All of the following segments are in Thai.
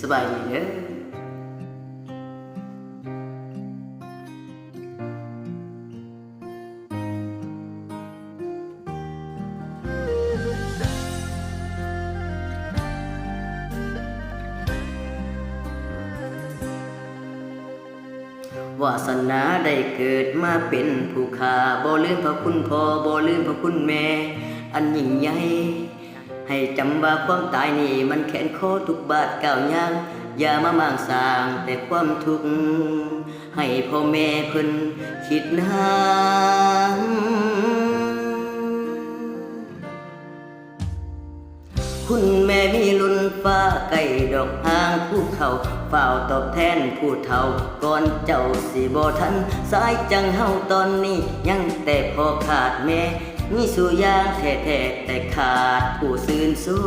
สบายดีเด้อวาสนาได้เกิดมาเป็นผู้ขาบ่ลืมพระคุณพ่อบ่ลืมพระคุณแม่ อันยิ่งใหญ่ ให้จำว่าความตายนี่มันแขนคอทุกบาทก้าวย่างอย่ามามางสร้างแต่ความทุกข์ให้พ่อแม่เพิ่นคิดนางคุณแม่มีลุนฟ้าไก่ดอกหางผู้เขาเฝ้าตอบแทนผู้เฒ่าก่อนเจ้าสิบ่ทัน สายจังเฮาตอนนี้ยังแต่พอขาดแม่ มีสู่ยางแท้แต่ขาดผู้ซื่นสู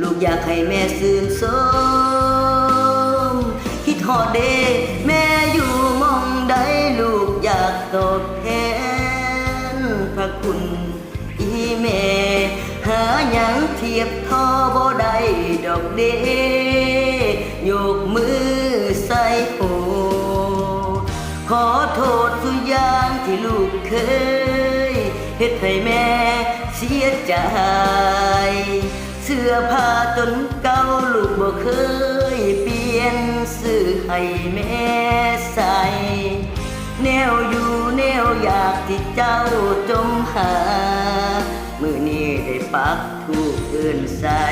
ลูกอยากให้แม่ซื่นสมคิดฮอดเดแม่อยู่มองใดลูกอยากตอบแทนพระคุณอีแม่ หาหยังเทียบทอบ่ได้ดอกเดยกมือ เคยเฮ็ดให้แม่เสียใจ เสื้อผ้าจนเก่าลูกบ่เคยเปลี่ยนซื้อให้แม่ใส่แนวอยู่แนวอยากที่เจ้าจมหา มือนี้ได้ปักทูกเอื่นใส่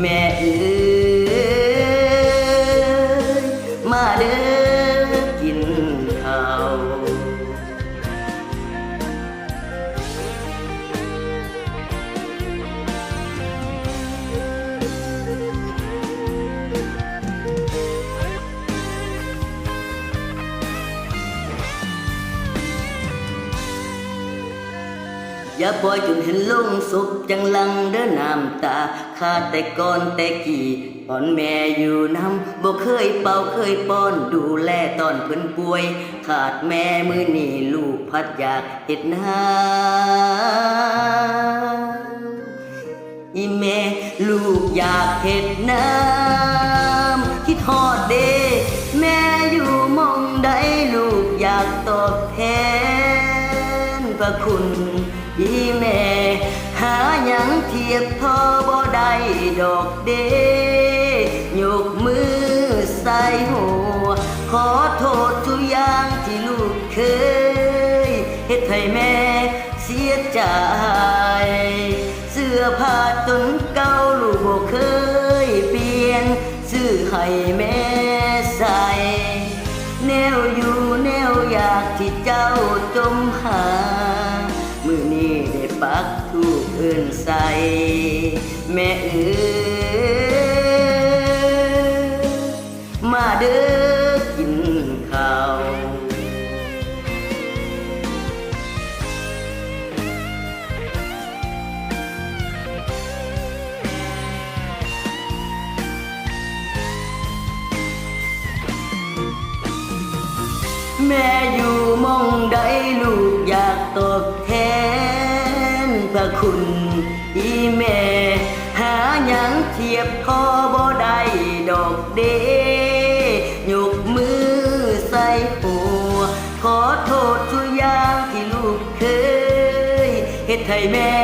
แม่เอ้ย อย่าปล่อยจนเห็นลงศพจังลังเด้อน้ำตาขาดแต่ก่อนแต่กี่ตอนแม่อยู่น้ำบ่เคยเป่าเคยป้อนดูแลตอนเพิ่นป่วย ขาดแม่มือนี่ลูกพัดอยากเห็ดน้ำอีแม่ลูกอยากเห็ดน้ำคิดฮอดเด พระคุณอีแม่ หาหยังเทียบทอบ่ได้ดอกเดยกมือใส่หัว ขอโทษทุกอย่างที่ลูกเคยเฮ็ดให้แม่เสียใจ เสื้อผ้าจนเก่าลูกบ่เคยเปลี่ยน ซื้อให้แม่ใส่แนวอยู่แนวอยากที่เจ้าจมหา นใส แม่เอ๋มาเด้อกินข้าวแม่อยู่มองใดลูกอยากตอบแทนพระคุณ แม่ หาหยังเทียบพอบ่ได้ดอกเดยกมือใส่หัว ขอโทษทุกอย่างที่ลูกเคยเฮ็ดให้แม่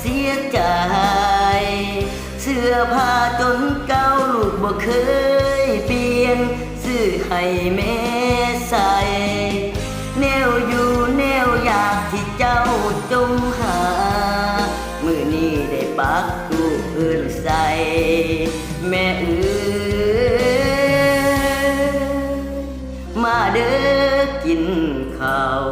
เสียใจ เสื้อผ้าจนเก่าลูกบ่เคยเปลี่ยนซื้อให้แม่ใส่แนวอยู่แนวอยากที่เจ้าจง นี้ได้ปักทูกเอื่นใส่แม่เอื้อมาเด้อกินข้าว